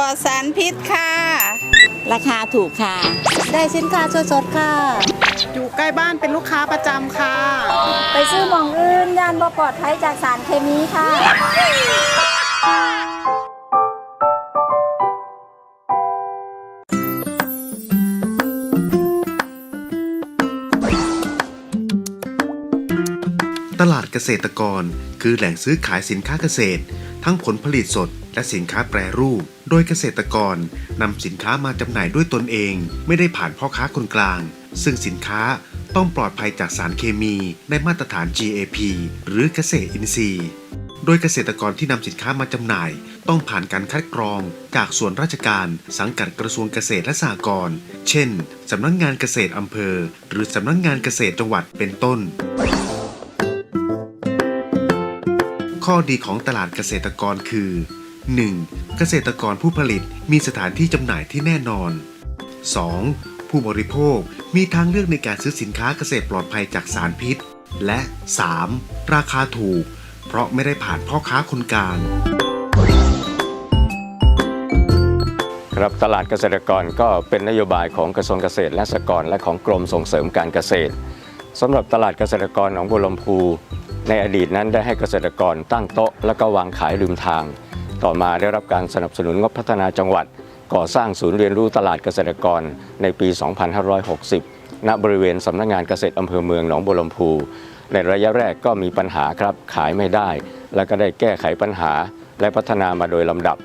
ปลอดสารพิษค่ะ ราคาถูกค่ะ ได้สินค้าสดๆค่ะ อยู่ใกล้บ้านเป็นลูกค้าประจำค่ะ ไปซื้อหมองอื่นยานบ่ปลอดภัยจากสารเคมีค่ะ ตลาดเกษตรกร คือแหล่งซื้อขายสินค้าเกษตร ทั้งผลผลิตสด และสินค้าแปรรูป โดยเกษตรกรนำสินค้ามาจำหน่ายด้วยตนเอง ไม่ได้ผ่านพ่อค้าคนกลาง ซึ่งสินค้าต้องปลอดภัยจากสารเคมีในมาตรฐาน GAP หรือเกษตรอินทรีย์ โดยเกษตรกรที่นำสินค้ามาจำหน่าย ต้องผ่านการคัดกรอง จากส่วนราชการ สังกัดกระทรวงเกษตรและสหกรณ์ เช่น สำนักงงานเกษตรอำเภอ หรือสำนักงงานเกษตรจังหวัดเป็นต้น ข้อดีของตลาดเกษตรกรคือ 1. เกษตรกรผู้ผลิตมีสถานที่จำหน่ายที่แน่นอน 2. ผู้บริโภคมีทางเลือกในการซื้อสินค้าเกษตรปลอดภัยจากสารพิษ และ 3. ราคาถูก เพราะไม่ได้ผ่านพ่อค้าคนกลางครับตลาดเกษตรกรก็เป็นนโยบายของกระทรวงเกษตรและสหกรณ์และของกรมส่งเสริมการเกษตรสำหรับตลาดเกษตรกรหนองบัวลำพู ในอดีตนั้นได้ให้เกษตรกรตั้งโต๊ะ แล้วก็วางขายริมทาง ต่อมาได้รับการสนับสนุนงบพัฒนาจังหวัด ก่อสร้างศูนย์เรียนรู้ตลาดเกษตรกรในปี 2560 ณ บริเวณสำนักงานเกษตรอำเภอเมืองหนองบัวลำพู ในระยะแรกก็มีปัญหาครับขายไม่ได้ แล้วก็ได้แก้ไขปัญหา และพัฒนามาโดยลำดับ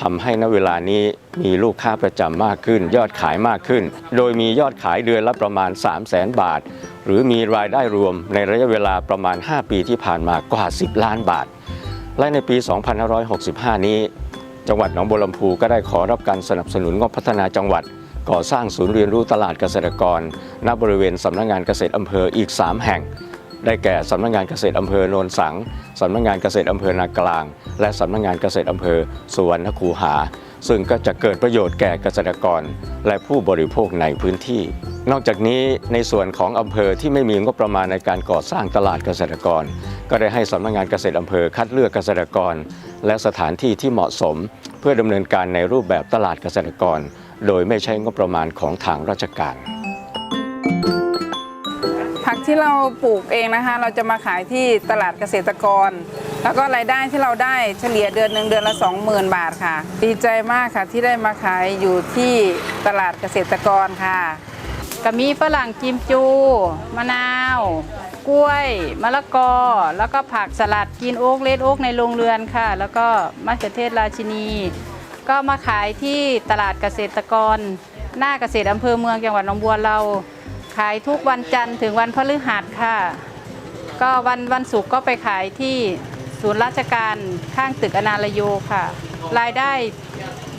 ทำให้ณเวลานี้มีลูกค้าประจำมากขึ้น ยอดขายมากขึ้น โดยมียอดขายเดือนละประมาณ 3 0 0แสนบาท หรือมีรายได้รวมในระยะเวลาประมาณ 5 ปีที่ผ่านมากว่า 10 ล้านบาท และในปี 2565 นี้ จังหวัดหนองบัวลำพูก็ได้ขอรับการสนับสนุนงบพัฒนาจังหวัด ก่อสร้างศูนย์เรียนรู้ตลาดเกษตรกร ณบริเวณสำนักงานเกษตรอำเภออีก 3 แห่ง ได้แก่สำนักงานเกษตรอำเภอโนนสังสำนักงานเกษตรอำเภอนากลาง และสำนักงานเกษตรอำเภอสุวรรณคูหา ซึ่งก็จะเกิดประโยชน์แก่เกษตรกร และผู้บริโภคในพื้นที่ นอกจากนี้ในส่วนของอำเภอที่ไม่มีงบประมาณในการก่อสร้างตลาดเกษตรกร ก็ได้ให้สำนักงานเกษตรอำเภอคัดเลือกเกษตรกร และสถานที่ที่เหมาะสม เพื่อดำเนินการในรูปแบบตลาดเกษตรกร โดยไม่ใช้งบประมาณของทางราชการ ผักที่เราปลูกเองนะคะ เราจะมาขายที่ตลาดเกษตรกร แล้วก็รายได้ที่เราได้เฉลี่ยเดือนหนึ่งเดือนละ 20,000 บาทค่ะ ดีใจมากค่ะที่ได้มาขายอยู่ที่ตลาดเกษตรกรค่ะก็มีฝรั่งกิมจู มะนาว กล้วย มะละกอ แล้วก็ผักสลัดกินโอ๊กเลดโอ๊กในโรงเรือนค่ะ แล้วก็มะเขือเทศราชินี ก็มาขายที่ตลาดเกษตรกร หน้าเกษตรอำเภอเมืองจังหวัดหนองบัวเรา ขายทุกวันจันทร์ถึงวันพฤหัสค่ะ ก็วันวันศุกร์ก็ไปขายที่ศูนย์ราชการข้างตึกอนาลโยค่ะ รายได้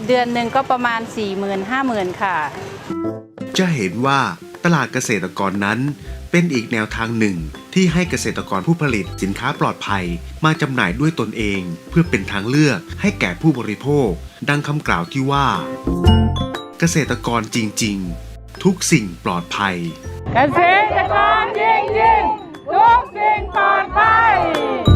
เดือนหนึ่งก็ประมาณ 4 0 0 0 0 5 0 0 0 ค่ะ จะเห็นว่าตลาดเกษตรกรนั้น เป็นอีกแนวทางหนึ่งที่ให้เกษตรกรผู้ผลิตสินค้าปลอดภัย มาจำหน่ายด้วยตนเอง เพื่อเป็นทางเลือกให้แก่ผู้บริโภค ดังคำกล่าวที่ว่า เกษตรกรจริง ๆ ทุกสิ่งปลอดภัย เกษตรกรยิงยิงทุกสิ่งปลอดภัย